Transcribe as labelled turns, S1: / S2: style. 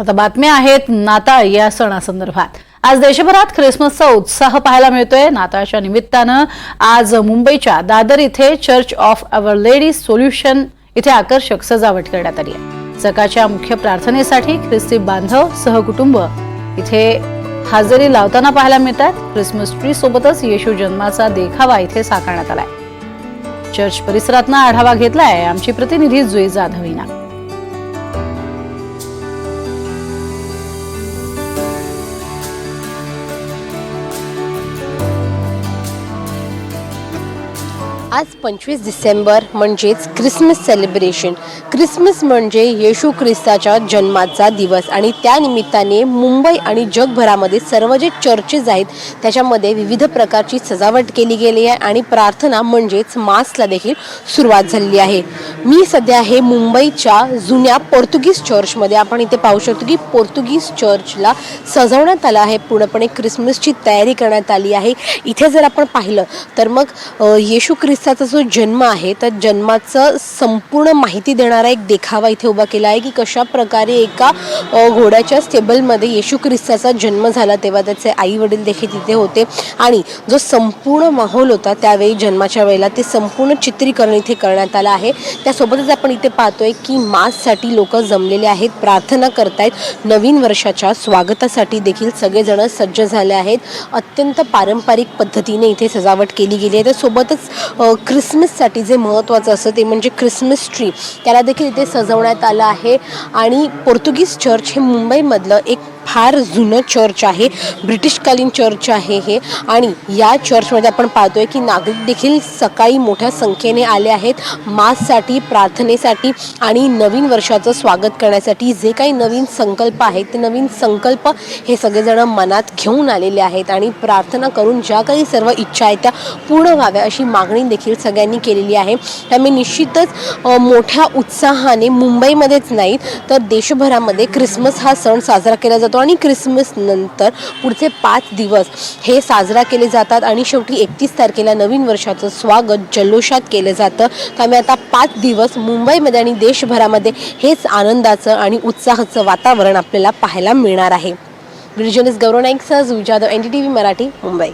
S1: आता बातम्या आहेत नाताळ या सणासंदर्भात. आज देशभरात ख्रिसमसचा उत्साह पाहायला मिळतोय. नाताळच्या निमित्तानं आज मुंबईच्या दादर इथे church of our lady solution इथे आकर्षक सजावट करण्यात आली आहे. सकाळच्या मुख्य प्रार्थनेसाठी ख्रिस्ती बांधव सहकुटुंब इथे हजेरी लावताना पाहायला मिळतात. ख्रिसमस ट्री सोबतच येशू जन्माचा देखावा इथे साकारण्यात आलाय. चर्च परिसरातनं आढावा घेतलाय आमची प्रतिनिधी जुई जाधव
S2: आज पंचवीस डिसेंबर म्हणजेच क्रिसमस सेलिब्रेशन. क्रिसमस म्हणजे येशू ख्रिस्ताच्या जन्माचा दिवस आणि त्यानिमित्ताने मुंबई आणि जगभरामध्ये सर्व जे चर्चेस आहेत त्याच्यामध्ये विविध प्रकारची सजावट केली गेली आहे आणि प्रार्थना म्हणजेच मासला देखील सुरुवात झालेली आहे. मी सध्या आहे मुंबईच्या जुन्या पोर्तुगीज चर्चमध्ये आपण इथे पाहू शकतो की पोर्तुगीज चर्चला सजवण्यात आलं आहे पूर्णपणे क्रिसमसची तयारी करण्यात आली आहे. इथे जर आपण पाहिलं तर मग येशू ख्रिस्त ख्रिस्ताचा जो जन्म आहे तर जन्माचं संपूर्ण माहिती देणारा एक देखावा इथे उभा केला आहे की कशा प्रकारे एका घोड्याच्या स्टेबलमध्ये येशू ख्रिस्ताचा जन्म झाला तेव्हा त्याचे आई वडील देखील तिथे होते. आणि जो संपूर्ण माहोल होता त्यावेळी जन्माच्या वेळेला ते संपूर्ण चित्रीकरण इथे करण्यात आलं आहे. त्यासोबतच आपण इथे पाहतोय की माससाठी लोक जमलेले आहेत प्रार्थना करतायत. नवीन वर्षाच्या स्वागतासाठी देखील सगळेजण सज्ज झाले आहेत. अत्यंत पारंपरिक पद्धतीने इथे सजावट केली गेली आहे. त्यासोबतच क्रिसमससाठी जे महत्त्वाचं असतं ते म्हणजे क्रिसमस ट्री त्याला देखील इथे सजवण्यात आलं आहे. आणि पोर्तुगीज चर्च हे मुंबईमधलं एक फार जुनं चर्च आहे. ब्रिटिशकालीन चर्च आहे हे. आणि या चर्चमध्ये आपण पाहतोय की नागरिक देखील सकाळी मोठ्या संख्येने आले आहेत. माससाठी प्रार्थनेसाठी आणि नवीन वर्षाचं स्वागत करण्यासाठी. जे काही नवीन संकल्प आहेत ते नवीन संकल्प हे सगळेजण मनात घेऊन आलेले आहेत. आणि प्रार्थना करून ज्या काही सर्व इच्छा आहेत त्या पूर्ण व्हाव्या अशी मागणी देखील सगळ्यांनी केलेली आहे. त्यामुळे निश्चितच मोठ्या उत्साहाने मुंबईमध्येच नाही तर देशभरामध्ये क्रिसमस हा सण साजरा केला जातो. आणि क्रिसमसनंतर पुढचे पाच दिवस हे साजरा केले जातात आणि शेवटी एकतीस तारखेला नवीन वर्षाचं स्वागत जल्लोषात केलं जातं. त्यामुळे आता पाच दिवस मुंबईमध्ये आणि देशभरामध्ये हेच आनंदाचं आणि उत्साहाचं वातावरण आपल्याला पाहायला मिळणार आहे. Business Gaurav Naik Sahaj Jadhav N D T V Marathi Mumbai.